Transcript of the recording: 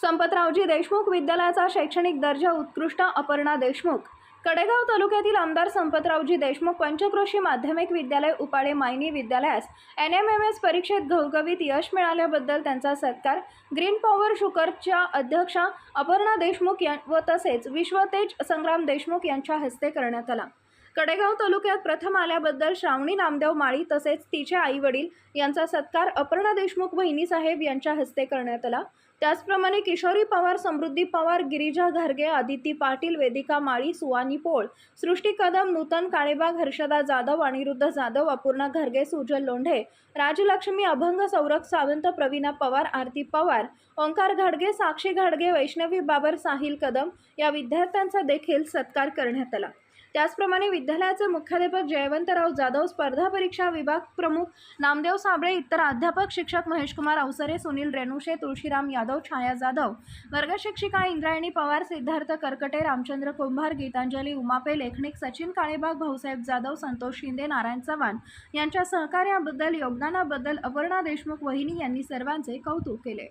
संपतरावजी देशमुख विद्यालयाचा शैक्षणिक दर्जा उत्कृष्ट अपर्णा देशमुख. कडेगाव तालुक्यातील आमदार संपतरावजी देशमुख पंचक्रोशी माध्यमिक विद्यालय उपाळे मायनी विद्यालयास एन एम एम एस परीक्षेत घवघवीत यश मिळाल्याबद्दल त्यांचा सत्कार. ग्रीन पॉवर शुकरच्या अध्यक्षा अपर्णा देशमुख या व तसेच विश्वतेज संग्राम देशमुख यांच्या हस्ते करण्यात आला. कडेगाव तालुक्यात प्रथम आल्याबद्दल श्रावणी नामदेव माळी तसेच तिचे आई वडील यांचा सत्कार अपर्णा देशमुख बहिणीसाहेब यांच्या हस्ते करण्यात आला. त्याचप्रमाणे किशोरी पवार समृद्धी पवार गिरिजा घरगे आदिती पाटील वेदिका माळी सुवानी पोळ सृष्टी कदम नूतन काळेबाग हर्षदा जाधव अनिरुद्ध जाधव अपूर्णा घरगे सुजल लोंढे राजलक्ष्मी अभंग सौरभ सावंत प्रवीणा पवार आरती पवार ओंकार घाडगे साक्षी घाडगे वैष्णवी बाबर साहिल कदम या विद्यार्थ्यांचा देखील सत्कार करण्यात आला. त्याचप्रमाणे विद्यालयाचे मुख्याध्यापक जयवंतराव जाधव स्पर्धा परीक्षा विभाग प्रमुख नामदेव साबळे इतर अध्यापक शिक्षक महेशकुमार अवसरे सुनील रेणुशे तुळशीराम यादव छाया जाधव वर्गशिक्षिका इंद्रायणी पवार सिद्धार्थ करकटे रामचंद्र कुंभार गीतांजली उमापे लेखनिक सचिन काळेबाग भाऊसाहेब जाधव संतोष शिंदे नारायण चव्हाण यांच्या सहकार्याबद्दल योगदानाबद्दल अपर्णा देशमुख वहिनी यांनी सर्वांचे कौतुक केले.